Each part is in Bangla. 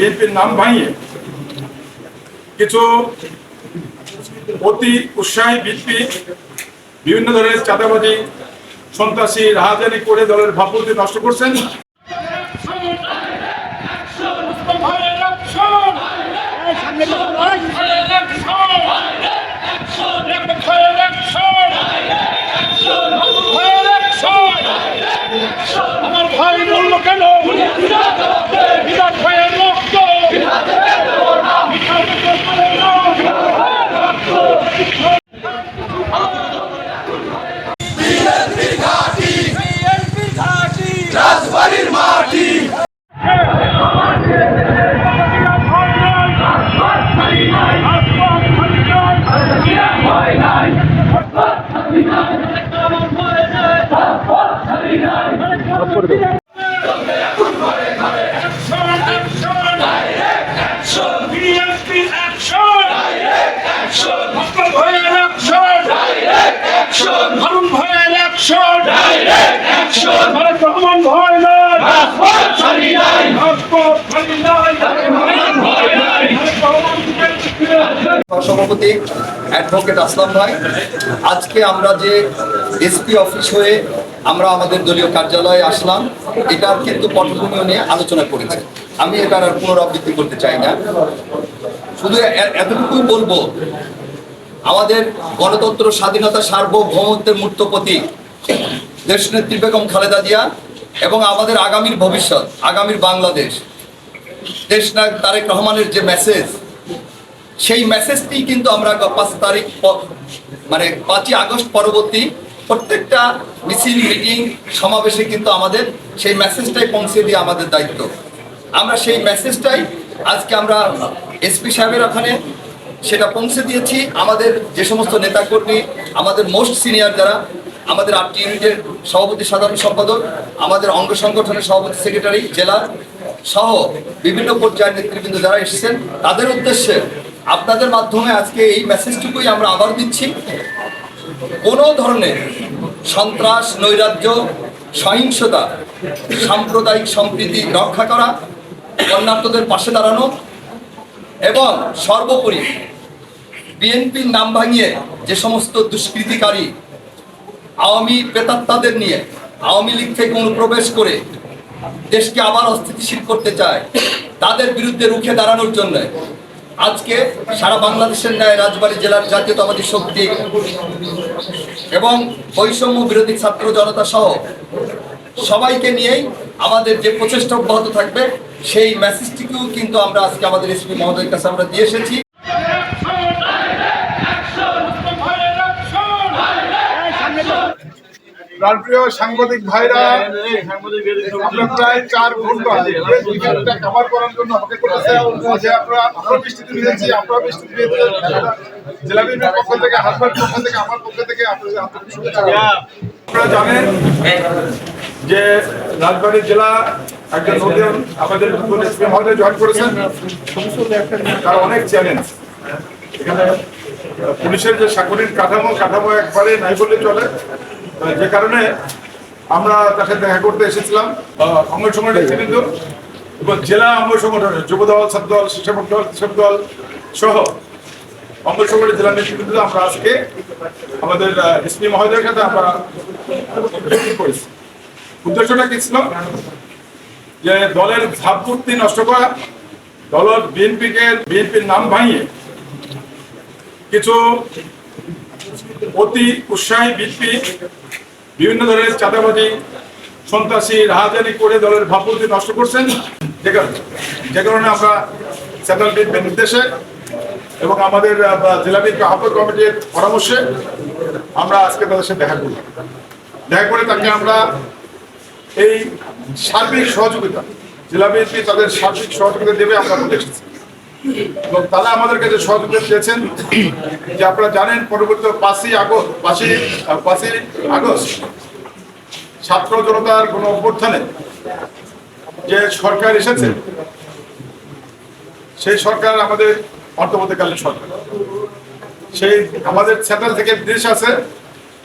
বিএনপির নাম ভাঙিয়ে কিছু অতি উৎসাহী বিএনপি, বিভিন্ন ধরনের চাঁদাবাজি, সন্ত্রাসী, রাহাজানি করে দলের ভাবমূর্তি নষ্ট করছেন। আমার ভাই বলল কেন বিরাট ভাইয়ের রক্ত রাজবাড়ির মাটি বিএনপি অ্যাকশন আপনার ভাইয়ের অ্যাকশন হারুন ভাইয়ের অ্যাকশন রহমান ভয় নাই। সভাপতি অ্যাডভোকেট আসলাম ভাই। আজকে আমরা যে এসপি অফিস হয়ে আমরা আমাদের দলীয় কার্যালয়ে আসলাম এটার কিন্তু পটভূমিও নিয়ে আলোচনা করেছি। আমি এটার আর পুনরাবৃত্তি করতে চাই না। শুধু এ- এতটুকুই বলব আমাদের গণতন্ত্র স্বাধীনতা সার্বভৌমত্বের মূর্ত প্রতীক দেশনেত্রী বেগম খালেদা জিয়া এবং আমাদের আগামীর ভবিষ্যৎ, আগামীর বাংলাদেশ। দেশনায়ক তারেক রহমানের যে মেসেজ সেই মেসেজটি কিন্তু আমরা পাঁচ তারিখ মানে পাঁচই আগস্ট পরবর্তী প্রত্যেকটা মিছিল, মিটিং, সমাবেশে কিন্তু আমাদের সেই মেসেজটাই পৌঁছে দিয়ে আমাদের দায়িত্ব। আমরা সেই মেসেজটাই আজকে আমরা এসপি সাহেবের ওখানে সেটা পৌঁছে দিয়েছি। আমাদের যে সমস্ত নেতাকর্মী, আমাদের মোস্ট সিনিয়র যারা আমাদের আটটি ইউনিটের সভাপতি সাধারণ সম্পাদক, আমাদের অঙ্গ সংগঠনের সভাপতি সেক্রেটারি, জেলা সহ বিভিন্ন পর্যায়ের নেতৃবৃন্দ যারা এসেছেন, তাদের উদ্দেশ্যে আপনাদের মাধ্যমে আজকে এই মেসেজটুকুই আমরা আবার দিচ্ছি। কোনো ধরনের সন্ত্রাস, নৈরাজ্য, সহিংসতা, সাম্প্রদায়িক সম্প্রীতি রক্ষা করা বন্যার্থদের পাশে দাঁড়ানো এবং সর্বোপরি বিএনপির নাম ভাঙিয়ে যে সমস্ত দুষ্কৃতিকারী আওয়ামী প্রেতাত্মাদের নিয়ে আওয়ামী লীগ থেকে অনুপ্রবেশ করে দেশকে আবার অস্থিতিশীল করতে চায়, তাদের বিরুদ্ধে রুখে দাঁড়ানোর জন্য আজকে সারা বাংলাদেশের ন্যায় রাজবাড়ী জেলার জাতীয়তাবাদী শক্তি এবং বৈষম্য বিরোধী ছাত্র জনতা সহ সবাইকে নিয়েই আমাদের যে প্রচেষ্টা অব্যাহত থাকবে, সেই মেসেজটিকেও কিন্তু আমরা আজকে আমাদের এসপি মহোদয়ের কাছে আমরা দিয়ে এসেছি। প্রিয় সাংবাদিক ভাইরা আমরা প্রায় চার ঘণ্টা ইভেন্টটা কভার করার জন্য যে আপনারা আমরা বৃষ্টিতে আমরা বৃষ্টিতে জেলা বিএনপির পক্ষ থেকে হাসপাতাল পক্ষ থেকে, আমার পক্ষ থেকে আপনাদের আপনারা জানেন যে রাজবাড়ী জেলা একজন নতুন আমাদের মহোদয় জয়েন করেছেন। তার অনেক চ্যালেঞ্জ এখানে পুলিশের যে সাংগঠনিক কাঠামো কাঠামো একবারে নাই বললে চলে। যে কারণে আমরা সাথে দেখা করতে এসেছিলাম। অঙ্গ সংগঠনের নেতৃবৃন্দ এবং জেলা অঙ্গ সংগঠনের যুব দল ছাত্র দল শিক্ষক দল কৃষক দল সহ অঙ্গ সংগঠনের জেলা নেতৃবৃন্দ আমরা আজকে আমাদের এসপি মহোদয়ের সাথে আমরা করেছি। উদ্দেশ্যটা কি ছিল? যে দলের ভাবমূর্তি নষ্ট করা, দলের বিএনপিকে, বিএনপির নাম ভাঙিয়ে কিছু অতি উৎসাহী বিএনপি বিভিন্ন ধরনের চাঁদাবাজি, সন্ত্রাসী, রাহাজানি করে দলের ভাবমূর্তি নষ্ট করছেন। যে কারণে যে কারণে আমরা সেন্ট্রাল বিএনপির নির্দেশে এবং আমাদের জেলা বিএনপি আহ্বায়ক কমিটির পরামর্শে আমরা আজকে তাদের সাথে দেখা করলাম। দেখা করে তাকে আমরা এই সার্বিক সহযোগিতা, জেলা বিএনপি তাদের সার্বিক সহযোগিতা দেবে আমরা এসেছি। এবং তারা আমাদের কাছে সহযোগিতা চেয়েছেন যে আপনারা জানেন পরবর্তী পাঁচই আগস্ট, পাঁচই পাঁচই আগস্ট ছাত্র জনতার কোন অভ্যর্থনে যে সরকার এসেছে, সেই সরকার আমাদের অন্তর্বর্তীকালীন সরকার। সেই আমাদের সেন্ট্রাল থেকে দেশ আছে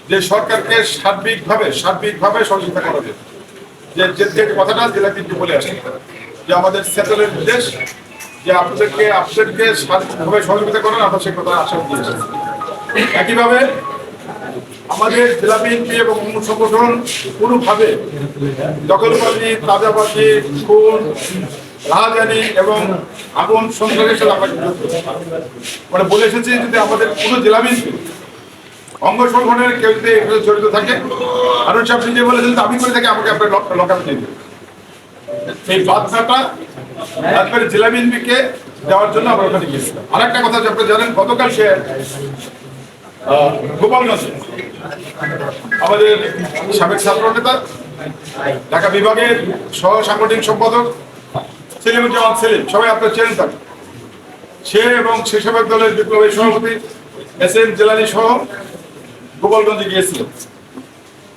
যে সরকারকে সার্বিকভাবে সার্বিকভাবে সহযোগিতা করা যে যে কথাটা জেলা কিন্তু বলে আসে যে আমাদের সেন্ট্রালের নির্দেশ যে আপনাদেরকে আপনাদেরকে সবাই সহযোগিতা করেন আমরা সে কথা আশা দিয়েছি একইভাবে আমাদের জেলা বিএনপি এবং অন্য সংগঠন কোনোভাবে দখলবাজি তাজাবাজি খুন, রাহাজানি এবং আগুন সন্ত্রাসের সাথে আমরা যুক্ত মানে বলে এসেছি যদি আমাদের কোনো জেলা বিএনপি অঙ্গ সংগঠনের কেউ যদি জড়িত থাকে আরও সাহেব নিজে বলেছেন দাবি করে থাকে, আমাকে আপনার লকাপে দিয়ে দেবেন এই বার্তাটা একবারে জেলা বিএনপিকে দেওয়ার জন্য আমরা ওখানে গিয়েছিলাম। আরেকটা কথা যে আপনারা জানেন গতকাল সে গোপালগঞ্জে আমাদের সাবেক ছাত্র নেতা ঢাকা বিভাগের সহ সাংগঠনিক সম্পাদক সেলিমুজ্জামান সেলিম সবাই আপনার চেনেন তাকে সে এবং সে সেবক দলের বিপ্লবী সভাপতি এস এম জেলানি সহ গোপালগঞ্জে গিয়েছিল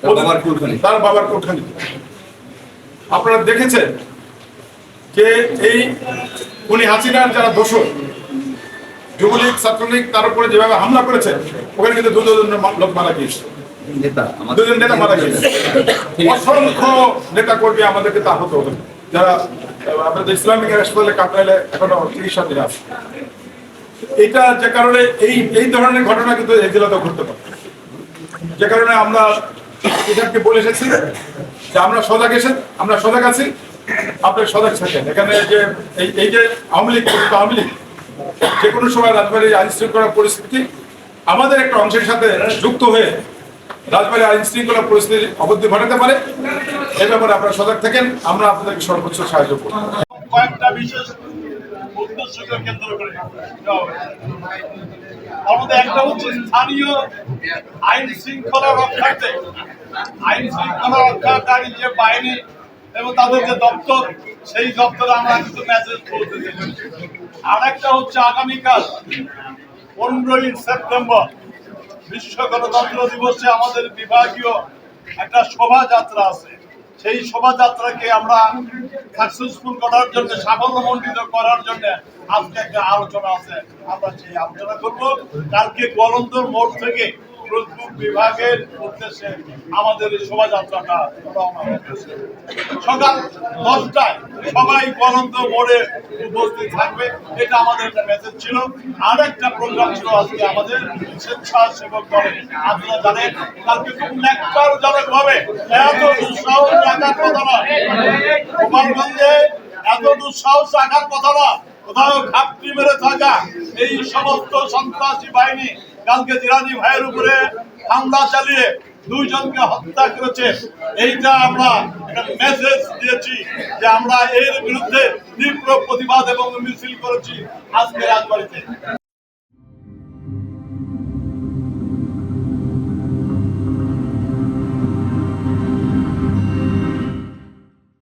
তার বাবার কুলখানি। তার বাবার কোঠানি আপনারা দেখেছেন যে এই উনি হাসিনার যারা দোষর যুবলীগ ছাত্রলীগ তার উপরে যেভাবে হামলা করেছে ওখানে কিন্তু দুজন লোক মারা গিয়েছে। দুজন নেতা মারা গিয়েছে। অসংখ্য নেতা কর্মী আমাদেরকে তা হতে হবে। যারা আপনাদের ইসলামিক হাসপাতালে কাটাইলে এখনও চিকিৎসাধীন আছে। এটা যে কারণে এই এই ধরনের ঘটনা কিন্তু এই জেলাতেও ঘটতে পারে। যে কারণে আমরা এটাকে বলে এসেছি যে আমরা সজাগ এসে আমরা সজাগ আছি। আপনার সজাগ থাকেন। এখানে যে এই যে আওয়ামী লীগ আওয়ামী লীগ, যে কোনো সময় রাজবাড়ির আইন শৃঙ্খলা পরিস্থিতি আমাদের একটা অংশের সাথে যুক্ত হয়ে রাজবাড়ি আইন শৃঙ্খলা পরিস্থিতির অবধি ঘটাতে পারে, এ ব্যাপারে আপনারা সজাগ থাকেন, আমরা আপনাদেরকে সর্বোচ্চ সাহায্য করব। কয়েকটা বিশেষ আইন শৃঙ্খলা রক্ষার্থে আইন শৃঙ্খলা রক্ষাকারী যে বাহিনী এবং তাদের যে দপ্তর, সেই দপ্তরে আমরা কিছু মেসেজ পৌঁছে দিয়েছি। আর একটা হচ্ছে আগামীকাল, পনেরোই সেপ্টেম্বর, বিশ্ব গণতন্ত্র দিবসে আমাদের বিভাগীয় একটা শোভাযাত্রা আছে। সেই শোভাযাত্রাকে আমরা সাকসেসফুল করার জন্য, সাফল্যমণ্ডিত করার জন্য আজকে একটা আলোচনা আছে। আমরা সেই আলোচনা করব। কালকে গোয়ালন্দর মোড় থেকে ফিরোজপুর বিভাগের উদ্দেশ্যে আমাদের এই শোভাযাত্রাটা সকাল দশটায় সবাই গোয়ালন্দ মোড়ে উপস্থিত থাকবে। এটা আমাদের একটা মেসেজ ছিল। আর একটা প্রোগ্রাম ছিল আজকে আমাদের স্বেচ্ছাসেবক দলে। আপনারা জানেন, কালকে খুব ন্যাক্কারজনক ভাবে এত দুঃসাহস রাখার কথা না গোপালগঞ্জে এত দুঃসাহস রাখার কথা না কোথাও ঘাপটি মেরে থাকা এই সমস্ত সন্ত্রাসী বাহিনী কালকে জিরানি ভাইয়ের উপরে হামলা চালিয়ে দুইজনকে হত্যা করেছে। এইটা আমরা মেসেজ দিয়েছি যে আমরা এর বিরুদ্ধে তীব্র প্রতিবাদ এবং মিছিল করেছি আজকে রাজবাড়িতে।